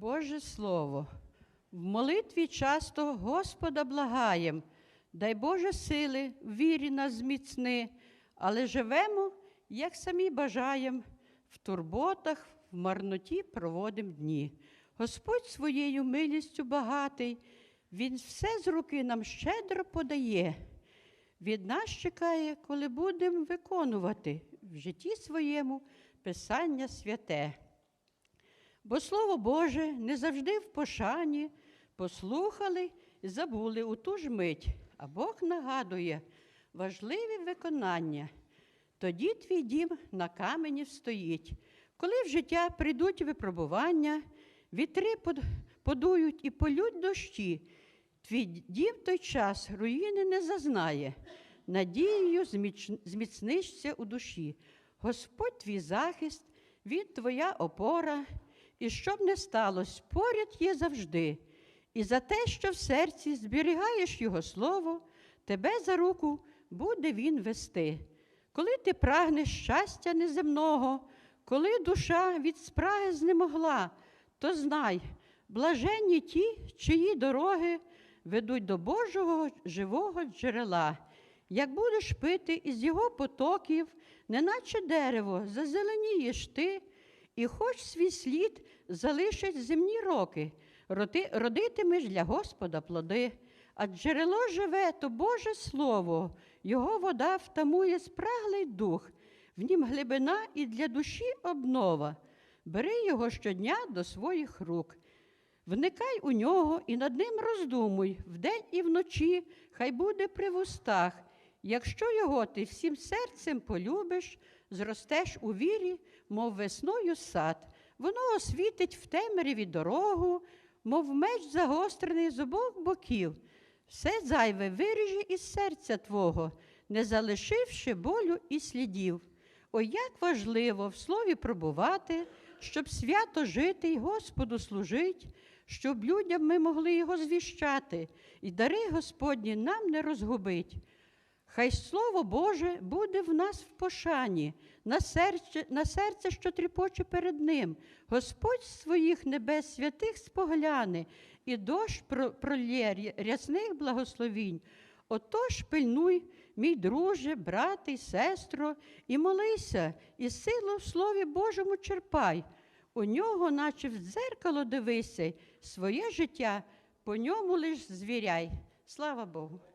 Боже Слово, в молитві часто Господа благаєм, дай Боже сили, вірі нас зміцни, але живемо, як самі бажаєм, в турботах, в марноті проводим дні. Господь своєю милістю багатий, Він все з руки нам щедро подає. Від нас чекає, коли будемо виконувати в житті своєму Писання святе. Бо Слово Боже не завжди в пошані, послухали і забули у ту ж мить, а Бог нагадує важливі виконання. Тоді твій дім на камені встоїть. Коли в життя прийдуть випробування, вітри подують і полють дощі, твій дім той час руїни не зазнає, надією зміцнишся у душі. Господь твій захист, Він твоя опора, і щоб не сталося, поряд є завжди. І за те, що в серці зберігаєш Його слово, тебе за руку буде Він вести. Коли ти прагнеш щастя неземного, коли душа від спраги знемогла, то знай, блаженні ті, чиї дороги ведуть до Божого живого джерела. Як будеш пити із його потоків, неначе дерево, зазеленієш ти, і хоч свій слід залишить земні роки, родитимеш для Господа плоди. А джерело живе, то Боже Слово, його вода втамує спраглий дух, в нім глибина і для душі обнова. Бери його щодня до своїх рук. Вникай у нього і над ним роздумуй вдень і вночі, хай буде при вустах. Якщо його ти всім серцем полюбиш, зростеш у вірі, мов весною сад. Воно освітить в темряві дорогу, мов меч загострений з обох боків. Все зайве виріжи із серця твого, не залишивши болю і слідів. Ой, як важливо в слові пробувати, щоб свято жити й Господу служить, щоб людям ми могли його звіщати, і дари Господні нам не розгубить. Хай Слово Боже буде в нас в пошані, на серце, на серце, що тріпоче перед Ним. Господь своїх небес святих спогляне, і дощ про- пролє рясних благословінь. Отож пильнуй, мій друже, брате й сестро, і молися, і силу в Слові Божому черпай. У нього, наче в дзеркало дивися, своє життя по ньому лиш звіряй. Слава Богу.